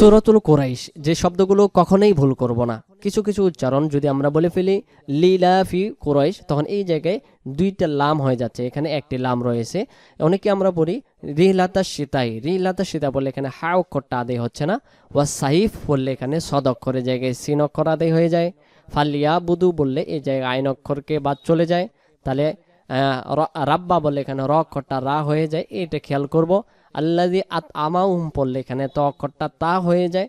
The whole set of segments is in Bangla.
সুরতুল কোরাইশ, যে শব্দগুলো কখনোই ভুল করব না। কিছু কিছু উচ্চারণ যদি আমরা বলে ফেলি, লিলাফি কোরাইশ, তখন এই জায়গায় দুইটা লাম হয়ে যাচ্ছে, এখানে একটি লাম রয়েছে। অনেকে আমরা বলি রিহলাতা সীতাই, রিহলাতা সীতা বললে এখানে হা অক্ষরটা আদায় হচ্ছে না, ওয়া সাইফ বললে এখানে সদ অক্ষরের জায়গায় সিন অক্ষর আদায় হয়ে যায়। ফালিয়া বুদু বললে এই জায়গায় আইন অক্ষরকে বাদ চলে যায়। তাহলে রাব্বা বললে এখানে র অক্ষরটা রা হয়ে যায়, এটা খেয়াল করব। আল্লাদি আত আমাউম পড়লে এখানে ত অক্ষরটা তা হয়ে যায়।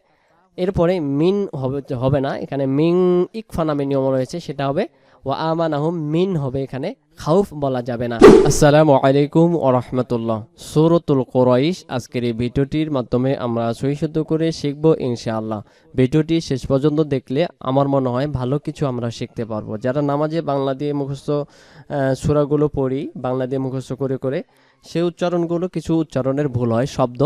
এরপরে মিন হবে হবে না। এখানে মিং ইকফা নামে নিয়ম রয়েছে, সেটা হবে ও আমানাহুম মিন হবে এখানে, খাউফ বলা যাবে না। আসসালামু আলাইকুম ও রহমতুল্লাহ। সুরতুল কোরাইশ, আজকের এই ভিডিওটির মাধ্যমে আমরা সহিশুদ্ধ করে শিখব ইনশাআল্লাহ। ভিডিওটি শেষ পর্যন্ত দেখলে আমার মনে হয় ভালো কিছু আমরা শিখতে পারব। যারা নামাজে বাংলা দিয়ে মুখস্থ সূরাগুলো পড়ি, বাংলা দিয়ে মুখস্থ করে করে সেই উচ্চারণগুলো কিছু উচ্চারণের ভুল হয়, শব্দ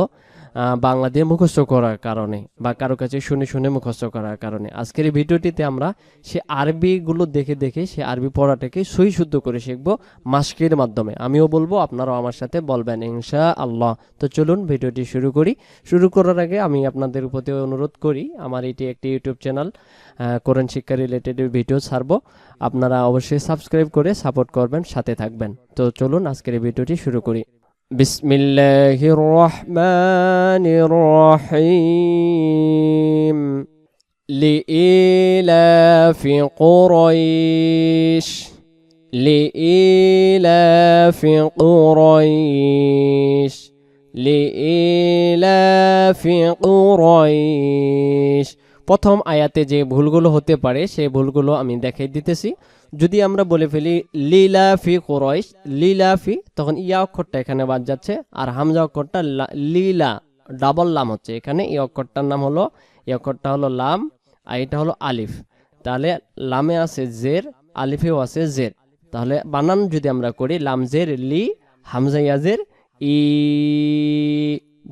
বাংলা দিয়ে মুখস্থ করার কারণে বা কারও কাছে শুনে শুনে মুখস্থ করার কারণে। আজকের এই ভিডিওটিতে আমরা সে আরবিগুলো দেখে দেখে, সে আরবি পড়াটাকে সই শুদ্ধ করে শিখব মাস্কের মাধ্যমে। আমিও বলব, আপনারাও আমার সাথে বলবেন ইনশা আল্লাহ তো চলুন ভিডিওটি শুরু করি। শুরু করার আগে আমি আপনাদের প্রতি অনুরোধ করি, আমার এটি একটি ইউটিউব চ্যানেল কোরআন শিক্ষা রিলেটেড ভিডিও ছাড়বো। আপনারা অবশ্যই সাবস্ক্রাইব করে সাপোর্ট করবেন, সাথে থাকবেন। তো চলুন আজকের এই ভিডিওটি শুরু করি। بسم الله الرحمن الرحيم لإيلاف قريش لإيلاف قريش لإيلاف قريش প্রথম আয়াতে যে ভুলগুলো হতে পারে সেই ভুলগুলো আমি দেখাই দিতেছি যদি আমরা বলে ফেলি লিলাফি কোরইশ লিলাফি তখন ইয়া অক্ষরটা এখানে বাদ যাচ্ছে, আর হামজা অক্ষরটা লিলা ডাবল লাম হচ্ছে এখানে। এই অক্ষরটার নাম হলো, এই অক্ষরটা হলো লাম, আর এটা হলো আলিফ। তাহলে লামে আছে জের, আলিফেও আছে জের। তাহলে বানান যদি আমরা করি, লাম জের, লি, হামজা ইয়াজের ই,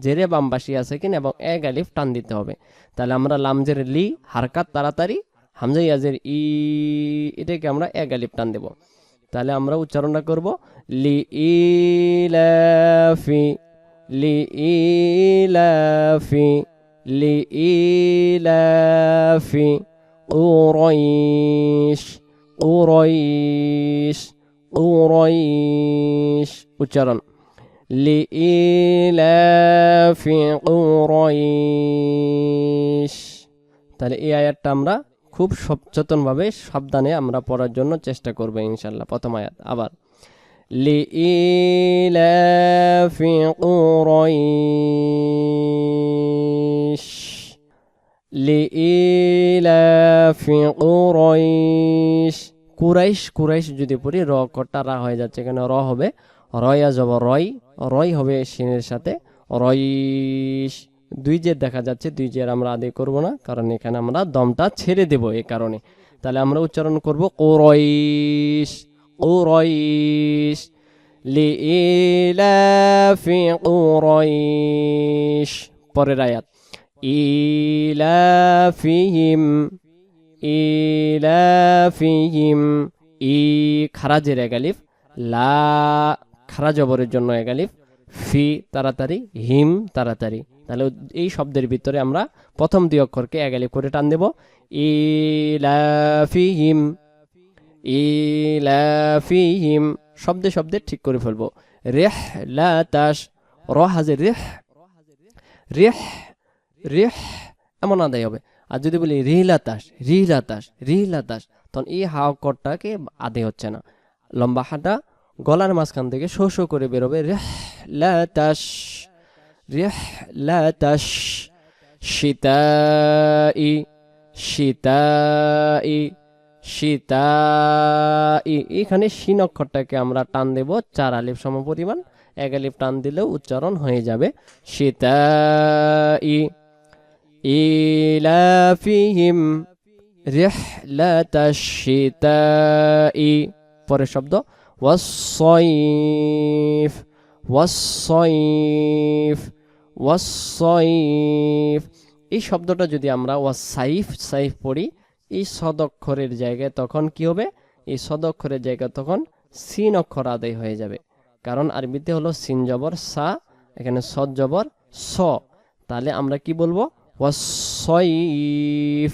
জেরে বামবাসী আছে কিনা, এবং এক আলিফ টান দিতে হবে। তাহলে আমরা লামজের লি, হারকাত তাড়াতাড়ি হামজা ইয়াজের ই, এটাকে আমরা এক আলিফ টান দেব। তাহলে আমরা উচ্চারণটা করব, লি ই ইলাফি লি ই লাফি লি ই ইলাফি কুরাইশ কুরাইশ কুরাইশ উচ্চারণ। লি ই ইলাফি কুরাইশ। তাহলে এই আয়াতটা আমরা খুব সচেতনভাবে সাবধানে আমরা পড়ার জন্য চেষ্টা করবো ইনশাল্লাহ প্রথম আয়াত আবার لإيلاف قريش لإيلاف قريش কুরাইশ কুরাইশ যদি পড়ি র কটা রা হয়ে যাচ্ছে এখানে র হবে রয়া যাব রয় রয় হবে সিনের সাথে রইশ দুই জের দেখা যাচ্ছে, দুই জের আমরা আদায় করব না, কারণ এখানে আমরা দমটা ছেড়ে দেব এই কারণে। তাহলে আমরা উচ্চারণ করব কোরইশ কোরইশ লিইলাফি কোরইশ, পরের আয়াত। ইলাফিহিম ইলাফিহিম, ই খারাজের এগালিফ লা খারা জবরের জন্য এগালিফ ফি তাড়াতাড়ি, হিম তাড়াতাড়ি। তাহলে এই শব্দের ভিতরে আমরা প্রথম দুই অক্ষরকে এগালিফ করে টান দেব। ইলাফিহিম ইলাফিহিম, শব্দে শব্দে ঠিক করে ফেলব। রেহ লা তাস র হাজে রেহ রেহ রেহ, এমন আদায় হবে। আর যদি বলি রিহলাতাস রিহলাতাস রিহলাতাস তখন এই হা অক্ষরটাকে আদায় হচ্ছে না। লম্বা হাঁটা গলার মাঝখান থেকে শো শো করে বেরোবে। রেহ লাতাস রেহ লাতাস শীতাই শীতাই শীতাই। এখানে শিন অক্ষরটাকে আমরা টান দেব, চার আলিফ সম পরিমাণ। এক আলিফ টান দিলেও উচ্চারণ হয়ে যাবে। শীতাই, ইলাফিহিম রিহলাত শীতাই। পরের শব্দ ওয়াসয়ফ ওয়াসয়ফ ওয়াসয়ফ এই শব্দটা যদি আমরা ওয়াসাইফ সাইফ পড়ি, এই সদক্ষরের জায়গায় তখন কি হবে? এই সদক্ষরের জায়গায় তখন সিন অক্ষর আদায় হয়ে যাবে। কারণ আরবিতে হলো সিন জবর, সা, এখানে সদ জবর, স। তাহলে আমরা কি বলব? ওয়াসইফ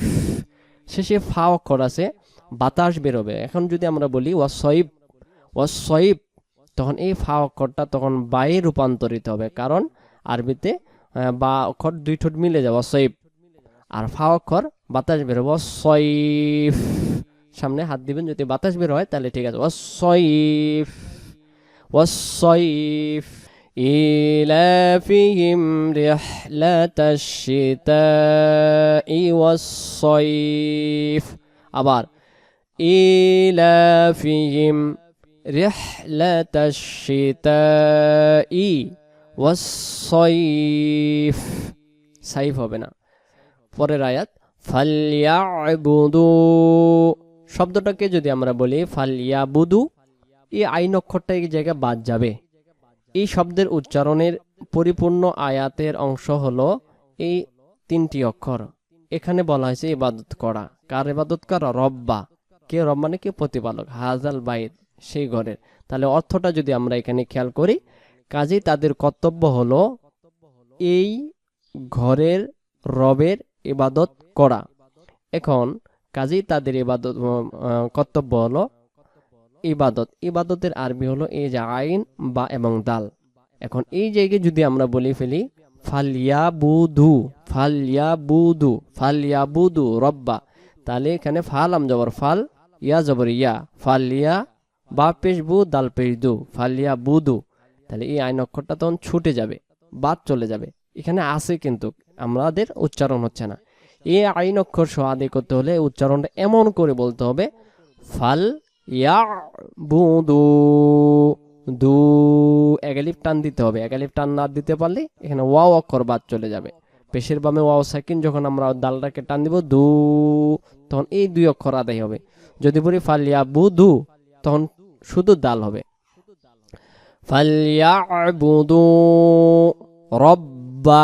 শেষে ফা অক্ষর আছে, বাতাস বেরোবে। এখন যদি আমরা বলি ওয়াসইব ওয়াসইব তখন এই ফা অক্ষরটা তখন বায়ে রূপান্তরিত হবে কারণ আরবিতে আহ, বা অক্ষর দুই ঠোঁট মিলে যাবে ওয়াসইব আর ফা অক্ষর বাতাস বেরোবে ওয়াসইফ সামনে হাত দিবেন যদি বাতাস বের হয় তাহলে ঠিক আছে ওয়াসইফ ওয়াসইফ إيلافهم رحلة الشتاء والصيف আবার إيلافهم رحلة الشتاء والصيف সাইফ হবে না পরের আয়াত ফালিয়াবুদু শব্দটাকে যদি আমরা বলি ফালিয়াবুদু এই আইন অক্ষরটা এই জায়গায় বাদ যাবে এই শব্দের উচ্চারণের পরিপূর্ণ আয়াতের অংশ হলো এই তিনটি অক্ষর এখানে বলা হয়েছে ইবাদত করা কার ইবাদত করা রব্বা কে রব মানে কে প্রতিপালক হাজাল বাইত সেই ঘরের। তাহলে অর্থটা যদি আমরা এখানে খেয়াল করি, কাজেই তাদের কর্তব্য হলো এই ঘরের রবের ইবাদত করা। এখন কাজেই তাদের ইবাদত কর্তব্য হলো ইবাদত। ইবাদতের আরবি হলো এই যে আইন, বা এবং দাল। এখন এই জায়গায় যদি আমরা বলি ফেলি ফালিয়া বুধু ফালিয়া বুধু রব্বা। তাহলে এখানে ফাল আম জবর, ফাল ইয়া জবর ইয়া ফালিয়া বা পেশ বু দাল পেশ দু, ফালিয়া বুধু তাহলে এই আইন অক্ষরটা তখন ছুটে যাবে, বাদ চলে যাবে। এখানে আছে কিন্তু আমাদের উচ্চারণ হচ্ছে না। এই আইন অক্ষর আদায় করতে হলে উচ্চারণটা এমন করে বলতে হবে, ফাল ইয়া বুদু দু এগালিপ টান দিতে হবে। এগালিপ টান না দিতে পারলে এখানে ওয়াও অক্ষর বাদ চলে যাবে। পেশের বামে ওয়াও সাকিন, যখন আমরা দালটাকে টান দিব দু, তখন এই দুই অক্ষর আদায় হবে। যদি বলি ফালিয়া বুধু, তখন শুধু দাল হবে। রব্বা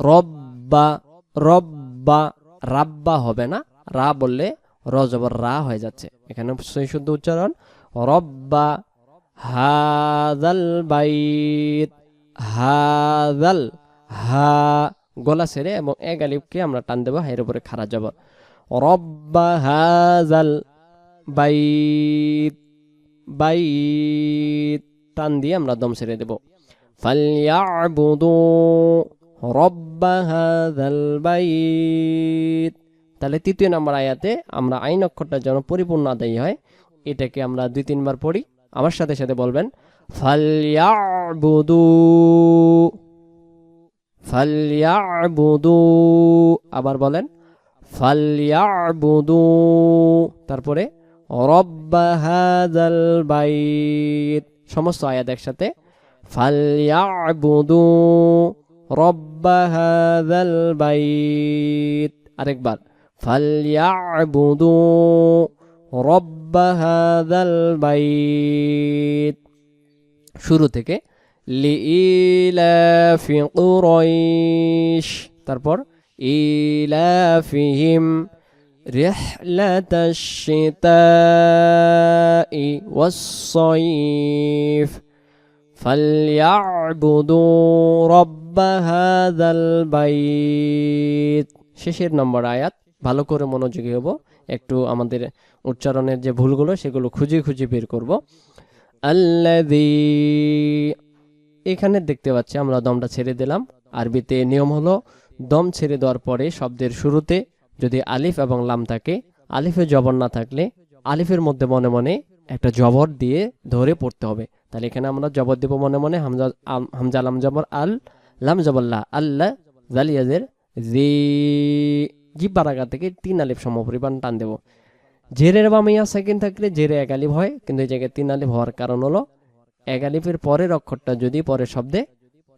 রব্বা রব্বা, রাব্বা হবে না। রা বললে র রা হয়ে যাচ্ছে। এখানে শুদ্ধ উচ্চারণ। রব্বা হাদাল বাইত হাদাল হা, গলা ছেড়ে এবং এক আলিফকে আমরা টান দেবো হাইয়ের উপরে খারা যাব রব্বা হাজাল বাইত। বাইত টান দিয়ে আমরা দম ছেড়ে দেব। ফালিয়াবুদু রব্বা হাজাল বাইত। তাহলে তৃতীয় নম্বর আয়াতে আমরা আইন অক্ষরটা যেন পরিপূর্ণ আদায় হয়, এটাকে আমরা দুই তিনবার পড়ি। আমার সাথে সাথে বলবেন ফালিয়াবুদু ফালিয়াবুদু আবার বলেন ফালিয়াবুদু তারপরে রব্বা হাযাল বাইত। সমস্ত আয়াত একসাথে। ফালিয়াবুদু রব্বা হাযাল বাইত। আরেকবার। ফালিয়াবুদু রব্ব হাযাল বাইত। শুরু থেকে। লিইলাফি কুরাইশ। তারপর ইলাফিহিম। رحلة الشتاء والصيف فليعبدوا رب هذا البيت শেষের নম্বর আয়াত ভালো করে মনোযোগী হব একটু আমাদের উচ্চারণের যে ভুলগুলো সেগুলো খুঁজে খুঁজে বের করব আল্লাযী এখানে দেখতে পাচ্ছি আমরা দমটা ছেড়ে দিলাম আরবিতে নিয়ম হলো দম ছেড়ে দেওয়ার পরে শব্দের শুরুতে যদি আলিফ এবং লাম থাকে, আলিফে জবর না থাকলে আলিফের মধ্যে মনে মনে একটা জবর দিয়ে ধরে পড়তে হবে। তাহলে এখানে আমরা জবর দেব মনে মনে, হামজা হামজা লাম জবর, আল, লাম জবল্লা আল্লাহ জালিয়াজের জি জিব্বার আগা থেকে তিন আলিফ সম পরিমাণ টান দেব। জেরের বামে ইয়া সেকেন্ড থাকলে জেরে এক আলিফ হয়, কিন্তু এই জায়গায় তিন আলিফ হওয়ার কারণ হলো, এক আলিফের পরের অক্ষরটা যদি পরের শব্দে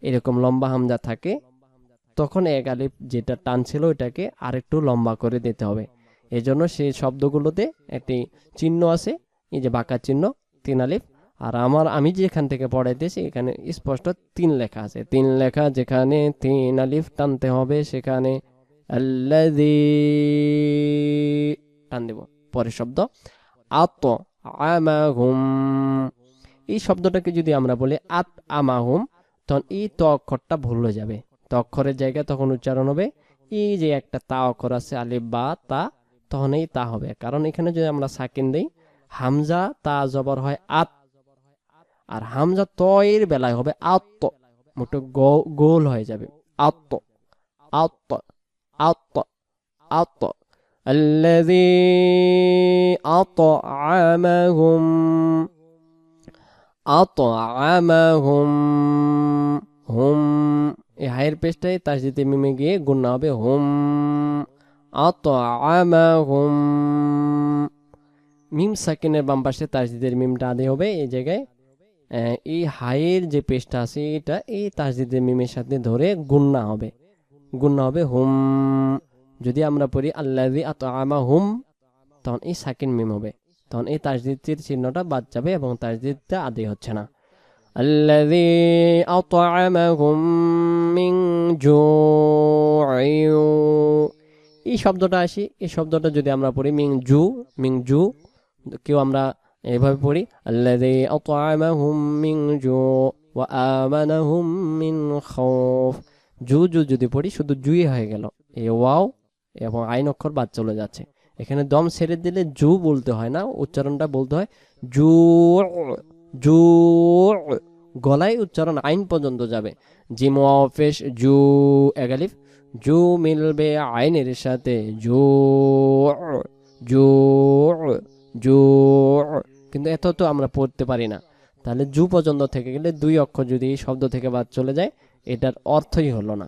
এরকম লম্বা হামজা থাকে তখন এক আলিফ যেটা টান ছিল ওইটাকে আরেকটু লম্বা করে দিতে হবে। এজন্য সেই শব্দগুলোতে একটি চিহ্ন আছে, এই যে বাঁকা চিহ্ন, তিন আলিফ। আর আমার, আমি যেখান থেকে পড়াইতেছি, এখানে স্পষ্ট তিন লেখা আছে। তিন লেখা, যেখানে তিন আলিফ টানতে হবে, সেখানে টান দেব। পরের শব্দ আত আমাহুম এই শব্দটাকে যদি আমরা বলি আত আমাহুম তখন এই ত অক্ষরটা ভুল হয়ে যাবে। ত অক্ষরের জায়গায় তখন উচ্চারণ হবে এই যে একটা তা অক্ষর আছে আলিফ বা তা তখন এই তা হবে কারণ এখানে যদি আমরা সাকিন দেই হামজা তা জবর হয় আত আর হামজা তয়ের বেলায় হবে আত্ম মোটো গো- গোল হয়ে যাবে আত্ম আত্ম আত্ম আত্ম الذي أطعمهم أطعمهم হুম এই হায়ের পেশটাই তাসদিতে মিমে গিয়ে গুন্না হবে হোম হুম আতআমাহুম। মিম সাকিনের বাম পাশে তাসদিদের মিমটা আদে হবে এই জায়গায়। এই হায়ের যে পেশটা আছে এটা এই তাসদিদের মিমের সাথে ধরে গুন্না হবে। গুন্না হবে হুম, যদি আমরা পড়ি আল্লাহি আতআমা হুম তখন এই সাকিন মিম হবে। তখন এই তাসদিদের চিহ্নটা বাদ যাবে এবং তাসদিদটা আদে হচ্ছে না। الذي أطعمهم من جوع এই শব্দটা আসি এই শব্দটা যদি আমরা পড়ি মিং জু মিং জু কেউ আমরা এভাবে পড়ি আল্লাযী আত'আমাহুম মিন জু ওয়া আমানাহুম মিন খাউফ জু জু যদি পড়ি শুধু জুই হয়ে গেল এই ওয়াও এবং আইন অক্ষর বাদ চলে যাচ্ছে এখানে দম ছেড়ে দিলে জু বলতে হয় না উচ্চারণটা বলতে হয় জু জু গলায় উচ্চারণ আইন পর্যন্ত যাবে। জিম অফেস, জু, এগালিফ। জু মিলবে আইনের সাথে। জু জু জু কিন্তু এত তো আমরা পড়তে পারি না। তাহলে জু পর্যন্ত থেকে গেলে দুই অক্ষর যদি শব্দ থেকে বাদ চলে যায়, এটার অর্থই হলো না।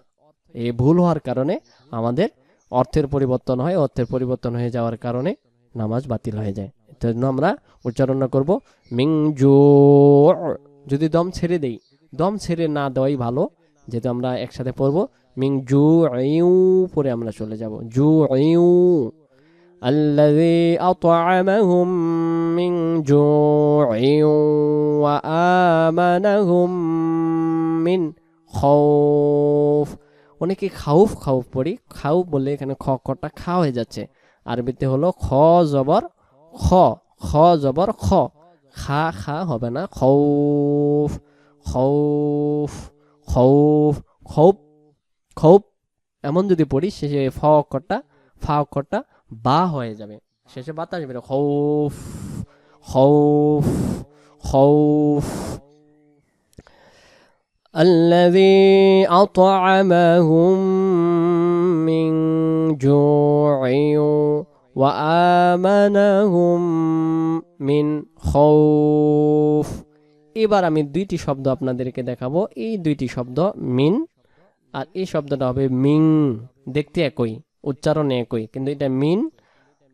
এই ভুল হওয়ার কারণে আমাদের অর্থের পরিবর্তন হয়, অর্থের পরিবর্তন হয়ে যাওয়ার কারণে নামাজ বাতিল হয়ে যায়। জন্য আমরা উচ্চারণ করব মিং জু যদি দম ছেড়ে দেই দম ছেড়ে না দেওয়াই ভালো যেহেতু আমরা একসাথে পড়বো মিং জু ইউ পরে আমরা চলে যাব জু ইউ الذي أطعمهم من جوع وآمنهم من خوف অনেকে খাউফ খাউফ পড়ি খাউফ বলে এখানে খ কটা খা হয়ে যাচ্ছে আরবিতে হলো খ জবর খ খ জবর খ খা খা হবে না খৌফ খৌফ খৌফ খৌফ খৌফ এমন যদি পড়ি শেষে ফ অক্ষরটা ফা অক্ষরটা বা হয়ে যাবে শেষে বাতাস বেরো খৌফ খৌফ খৌফ الذي أطعمهم من جوع ওয়ামানাহুম মিন খৌফ। এবার আমি দুইটি শব্দ আপনাদেরকে দেখাবো। এই দুইটি শব্দ মিন, আর এই শব্দটা হবে মিং। দেখতে একই, উচ্চারণে একই, কিন্তু এটা মিন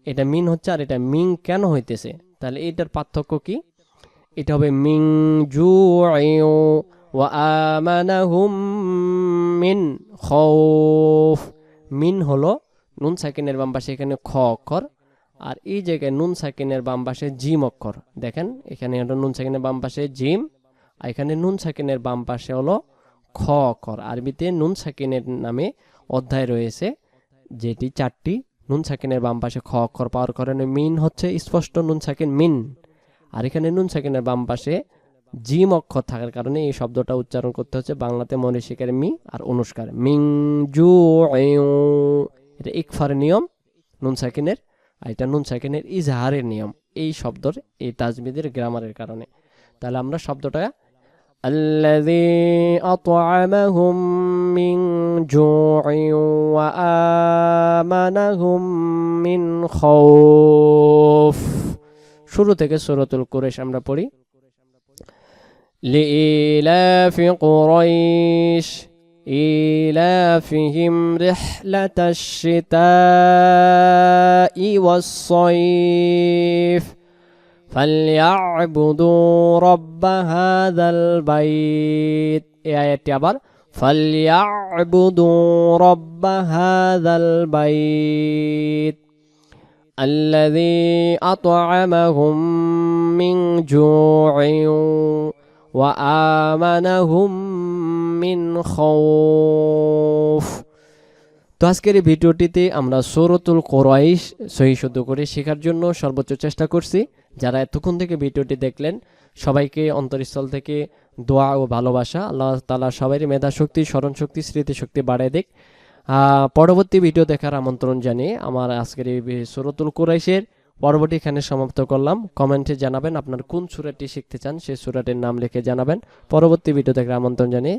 এটা মিন হচ্ছে আর এটা মিং কেন হইতেছে? তাহলে এটার পার্থক্য কি? এটা হবে মিং জু ওয়ামানাহুম মিন খৌফ। মিন হলো নুন সাকিনের বাম পাশে এখানে খ অক্ষর, আর এই জায়গায় নুন সাকিনের বাম পাশে জিম অক্ষর। দেখেন, এখানে নুন সাকিনের বাম পাশে জিম, আর এখানে নুন সাকিনের বাম পাশে হলো খ অক্ষর। আরবিতে নুন সাকিনের নামে অধ্যায় রয়েছে, যেটি চারটি। নুন সাকিনের বাম পাশে খ অক্ষর পাওয়ার কারণে মিন হচ্ছে স্পষ্ট নুন সাকিন, মিন। আর এখানে নুন সাকিনের বাম পাশে জিম অক্ষর থাকার কারণে এই শব্দটা উচ্চারণ করতে হচ্ছে বাংলাতে মনীষিকের মি আর অনুষ্কার। মিং জু এটা ইকফারের নিয়ম নুন সাকিনের আর এটা নুন সাকিনের ইজহারের নিয়ম এই শব্দর এই তাজবিদের গ্রামারের কারণে তাহলে আমরা শব্দটা الذي أطعمهم من جوع وآمنهم من خوف শুরু থেকে সূরাতুল কুরাইশ আমরা পড়ি لإيلاف قريش إيلافهم رحلة الشتاء والصيف فليعبدوا رب هذا البيت এই আয়াতটি আবার فليعبدوا رب هذا البيت الذي أطعمهم من جوع وآمنهم মিন তো আজকের এই ভিডিওটিতে আমরা সৌরতুল কোরাইশ সহি শুদ্ধ করে শেখার জন্য সর্বোচ্চ চেষ্টা করছি। যারা এতক্ষণ থেকে ভিডিওটি দেখলেন, সবাইকে অন্তরস্থল থেকে দোয়া ও ভালোবাসা। আল্লাহ তালা সবাই মেধা শক্তি স্মরণ শক্তি স্মৃতিশক্তি বাড়াই দেখ পরবর্তী ভিডিও দেখার আমন্ত্রণ জানিয়ে আমার আজকের এই সৌরতুল কুরাইশের পর্বটি এখানে সমাপ্ত করলাম। কমেন্টে জানাবেন আপনার কোন সুরাটি শিখতে চান, সেই সুরাটির নাম লিখে জানাবেন। পরবর্তী ভিডিও দেখার আমন্ত্রণ জানিয়ে